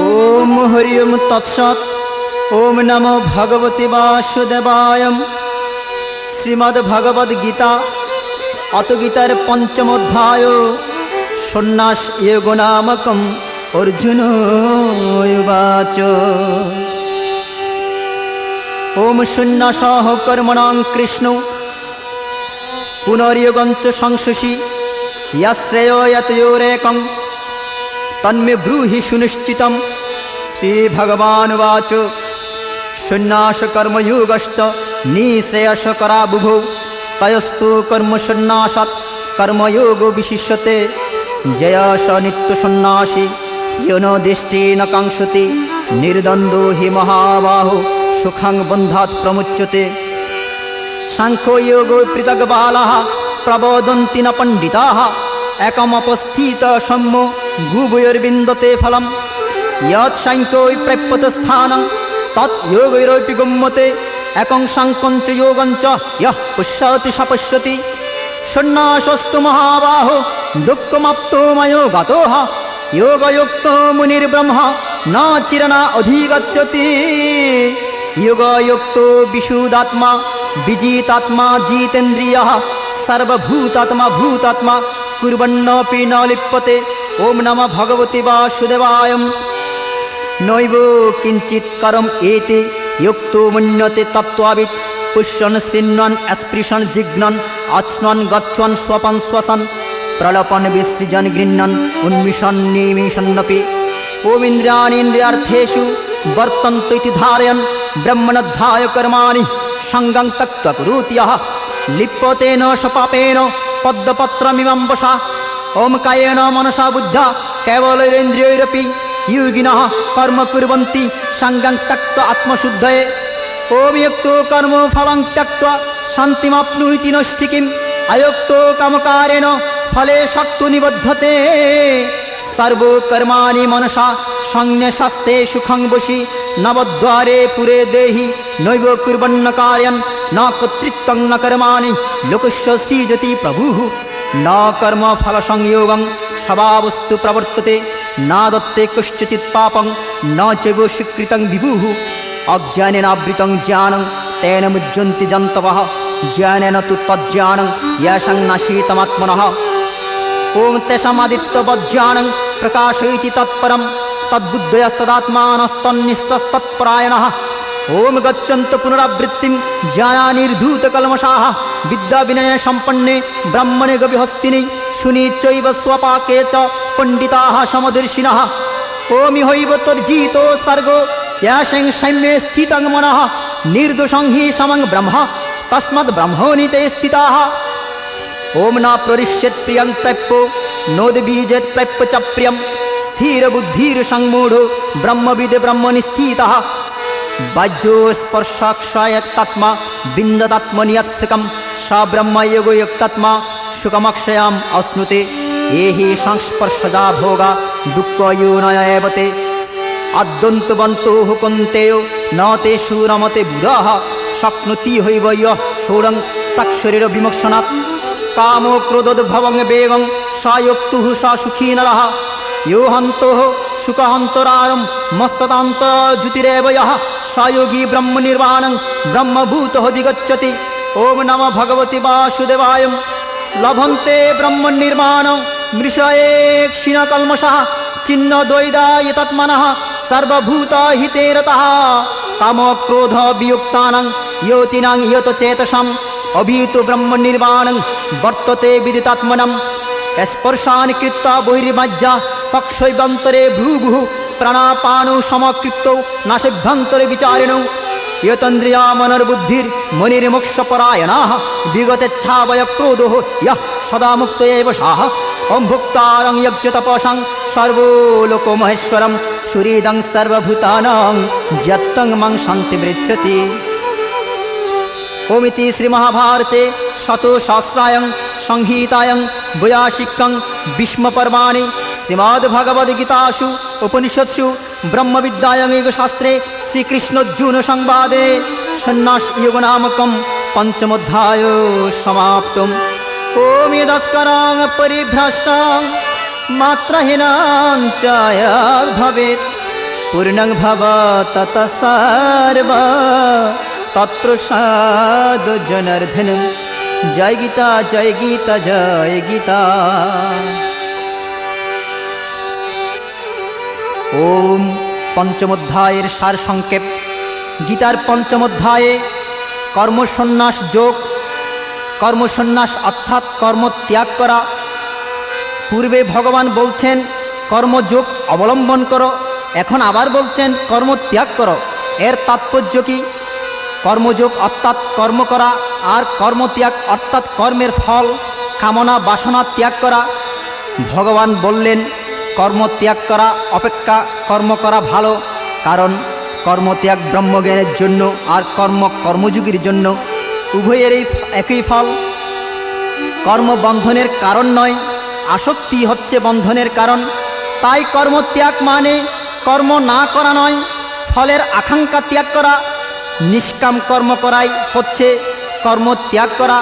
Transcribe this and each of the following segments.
ওম হরি ওম তৎসৎ, ওম নমো ভগবতে বাসুদেবায় শ্রীমদ্ভগবদ্গীতা অতগীতার পঞ্চমোধ্যায় সন্ন্যাস যোগ নামকম অর্জুন উবাচ। ওম সন্ন্যাসহ কর্মণাং কৃষ্ণ, পুনর্যোগঞ্চ সংসুষি ইয়াশ্রেয় যতয়োরেকং তন্মে ব্রূহি সুনিশ্চিতম শ্রীভগবানুবাচ সন্ন্যাসকর্মযোগশ্চ নিঃশ্রেয়সকরা বুভৌ তয়স্তু কর্মসন্ন্যাসাৎ কর্মযোগো বিশিষ্যতে জয়স নিত্যসন্ন্যাসী ইয়ন দৃষ্টি ন কাঙ্ক্ষতি নির্দ্বন্দ্ব হি মহাবাহো সুখং বন্ধাৎ প্রমুচ্যতে সাংখ্যযোগো পৃথক বালাः প্রবোদন্তি ন পণ্ডিতাः একমপস্থিত সম্য গুভয়োর্বিন্দতে ফলম। সাংখ্যৈ প্রাপ্যত স্থানং, তৎ যোগৈরপি গম্যতে একং সাংকঞ্চ যোগঞ্চ, ইয়ঃ পশ্যতি সপশ্যতি। সন্ন্যাসস্তু মহাবাহ দুঃখমাপ্তো ময়ো গতোহ, যোগযুক্ত মুনির্ব্রহ্ম, ন চিরনা অধিগচ্ছতি। যোগযুক্ত বিশুদাত্মা, বিজিতাত্মা, জিতেন্দ্রিয়, সর্বভূতাত্মা, ভূতাত্মা কুর্বন্নপি ন লিপ্যতে ওম নম ভগবতি বাসুদেবায় নৈব কিঞ্চিৎ করম এতে যুক্তো মন্যতে তত্ত্বাবিদ পুষ্যন শৃণ্বন স্পৃশন জিঘ্নন আচ্ছ্নন গচ্ছন স্বপন শ্বসন প্রলপন বিসৃজন গৃহ্ণন উন্মিষন নিমিষন্নপি। ওমিন্দ্রিয়াণীন্দ্রিয়ার্থেষু বর্তন্ত ইতি ধারয়ন ব্রহ্মণধ্যায় কর্মাণি সঙ্গং তক্তকুরুত্যহ লিপ্যতেন সপাপেন পদ্মপত্র পদ্মপত্রমিমম্বসা। ওম কায়েন মনসা বুদ্ধা, কেবলরেন্দ্রিয়ৈরপি ইউগিন কর্ম কুবন্তি সাঙ্গাং ত্যক্ত আত্মশুদ্ধয়ে। ওম ইয়ক্ত কর্ম ফলং ত্যক্ত, শান্তিমাপ্নুহিতি নৈষ্ঠিকিম। আয়ক্ত কামকারেণ, ফলে শক্ত নিবদ্ধতে। সর্বকর্মাণি মনসা সঙ্গে সংন্যস্তে সুখং বসি, নবদ্বারে পুরে দেহি, নৈব কুর্বন্ন কার্যন ন কর্তৃত্বং ন কর্মাণি। লোকস্য সৃজতি প্রভু। ন কর্ম ফল সংযোগং। সবাবস্তু প্রবর্ততে। না দত্তে কশ্চিত পাপং। ন চৈব স্বীকৃতং বিভু। অজ্ঞানেনাবৃতং জ্ঞানং। তেন মুজ্জন্তি জন্তবহ জ্ঞানেন তু তজ্জ্ঞানং ইয়াসং নাশীতমাত্মনঃ। ওম তেষামাদিত্যবজ্ঞানং প্রকাশয়তি তৎপরম। তদ্বুদ্ধয়স্তদাত্মানস্তন্নিস্তৎপরায়ণः ওম গচ্ছন্ত পুনরাবৃত্তিম জায়া নির্ধূত কলমশাহ বিদ্যা বিনয় সম্পন্নে ব্রাহ্মণে গবিহস্তিনী শুনিচৈব স্বপাকে চ পণ্ডিতা সমদর্শিন ওম ইহৈব তর্জিত সর্গ ত্যাসং সৈম্যে স্থিতং মনঃ নির্দোষং হি সমং ব্রহ্ম তস্মদ ব্রহ্মণিতে স্থিতা ওম না প্ররিষ্যেৎ প্রিয়ং প্রেপ্য নোদ্বীজেৎ প্রেপ্য চ প্রিয়ম স্থিরবুদ্ধির সংমূঢ় ব্রহ্মবিদ ব্রহ্মনিস্থিতः बाह्योस्पर्शाक्षायत्तात्मा बिन्ददात्मनियत्सकं स ब्रह्मयोगयुक्तात्मा सुखमक्षयाम् अश्नुते ये हि संस्पर्शजा भोगा दुःखयूनय एव ते अद्यन्तवन्तो हुकन्तेयो न तेषु रमते बुधः शक्नोति हैव यः षोडं प्राक्शरीरविमोक्षणात् कामो क्रोधोद्भवं वेगं स योक्तुः स सुखी नरः यो हन्तोः सुखहन्तरारं मस्तदान्तज्युतिरेव यः सायोगी ब्रह्म निर्वाणं ब्रह्मभूतः दिगच्छति ॐ नमः भगवति वासुदेवाय लभन्ते ब्रह्मनिर्माणं मृषये क्षीणकल्मषः छिन्नद्वैदाय तत्मनः सर्वभूताहिते रतः तमक्रोधवियुक्तानां योतिनां यतचेतसाम् अभीतु ब्रह्मनिर्वाणं वर्तते विदितात्मनं स्पर्शान् कृत्वा बहिर्मज्जा सक्षैवन्तरे भूभुः প্রাণাপানৌ সমাকৃপ্তৌ নাশিভ্যন্তরে বিচারিণৌ। ইয়তন্দ্রিয়া মনর্বুদ্ধির মনির্মোক্ষপরায়ণা বিগতেচ্ছাবয় ক্রোধ ইহ সদা মুক্ত সাহ ওম ভুক্তারং যজ্ঞ তপসাং সর্বোলোক মহেশ্বরম সুহৃদং সর্বভূতানং, যত্তং মং শান্তি মৃচ্ছতি ওমিতি শ্রীমহাভারতে শতশাস্ত্রায়ং, সংহিতায়ং বয়াশিক্যং বিষ্মপর্বাণী श्रीमद्भगवद्गीतासु उपनिषत्सु ब्रह्मविद्यायङ्गशास्त्रे श्रीकृष्णोर्जुन संवादे सन्न्यासयोगनामकं पञ्चमोऽध्याय समाप्तम् ॐ यदस्कराङ् परिभ्रष्टां मात्रहीनां च यद्भवेत् पूर्णं भव ततः सर्व तत्प्रसाद जनार्दनं जय गीता जय गीता जय गीता ওম পঞ্চম অধ্যায়ের সার সংক্ষেপ গীতার পঞ্চম অধ্যায়ে কর্মসন্ন্যাস যোগ, কর্মসন্ন্যাস অর্থাৎ কর্ম ত্যাগ করা। পূর্বে ভগবান বলছেন, কর্মযোগ অবলম্বন করো, এখন আবার বলছেন, কর্ম ত্যাগ করো। এর তাৎপর্য কি? কর্মযোগ অর্থাৎ কর্ম করা আর কর্মত্যাগ অর্থাৎ কর্মের ফল, কামনা বাসনা ত্যাগ করা। ভগবান বললেন কর্ম ত্যাগ করা, অপেক্ষা কর্ম করা ভালো, কারণ কর্মত্যাগ ব্রহ্মজ্ঞানের জন্য আর কর্ম কর্মযোগীর জন্য উভয়েরই একই ফল। কর্ম বন্ধনের কারণ নয়, আসক্তি হচ্ছে বন্ধনের কারণ। তাই কর্মত্যাগ মানে কর্ম না করা নয়, ফলের আকাঙ্ক্ষা ত্যাগ করা। নিষ্কাম কর্ম করাই হচ্ছে কর্ম ত্যাগ করা।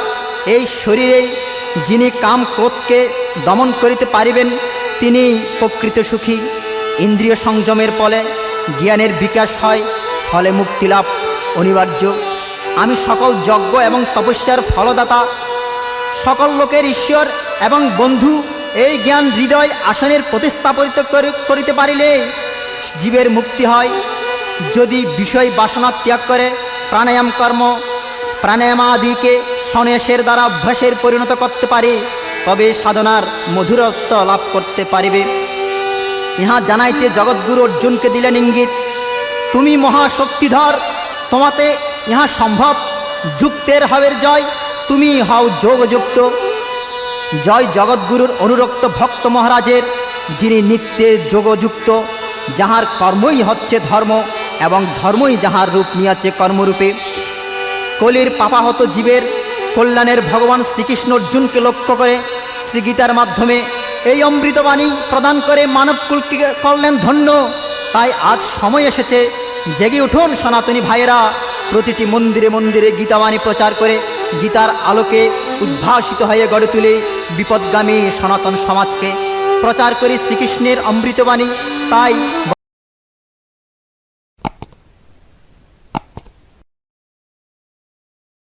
এই শরীরেই যিনি কাম ক্রোধকে দমন করিতে পারিবেন তিনি প্রকৃত সুখী। ইন্দ্রিয় সংযমের ফলে জ্ঞানের বিকাশ হয়, ফলে মুক্তি লাভ অনিবার্য। আমি সকল যজ্ঞ এবং তপস্যার ফলদাতা। সকল লোকের ঈশ্বর এবং বন্ধু এই জ্ঞান হৃদয় আসনের প্রতিস্থাপিত করিতে পারিলে জীবের মুক্তি হয়। যদি বিষয় বাসনা ত্যাগ করে প্রাণায়াম কর্ম, প্রাণায়ামাদিকে সন্ন্যাসের দ্বারা অভ্যাসের পরিণত করতে পারে তবে সাধনার মধুরত্ব লাভ করতে পারিবে। ইহা জানাইতে জগৎগুরু অর্জুনকে দিলেন ইঙ্গিত, তুমি মহাশক্তিধর, তোমাতে ইহা সম্ভব। যুক্তের হবের জয়, তুমি হও যোগযুক্ত। জয় জগৎগুরুর অনুরক্ত ভক্ত মহারাজের, যিনি নিত্যে যোগযুক্ত, যাহার কর্মই হচ্ছে ধর্ম এবং ধর্মই যাহার রূপ নিয়াছে কর্মরূপে। কলির পাপাহত জীবের কল্যাণের ভগবান শ্রীকৃষ্ণ অর্জুনকে লক্ষ্য করে শ্রীগীতার মাধ্যমে এই অমৃতবাণী প্রদান করে মানবকুলকে করলেন ধন্য। তাই আজ সময় এসেছে, জেগে উঠুন সনাতনী ভাইয়েরা। প্রতিটি মন্দিরে মন্দিরে গীতাবাণী প্রচার করে গীতার আলোকে উদ্ভাসিত হয়ে গড়ে তুলে বিপদগামী সনাতন সমাজকে প্রচার করি শ্রীকৃষ্ণের অমৃতবাণী। তাই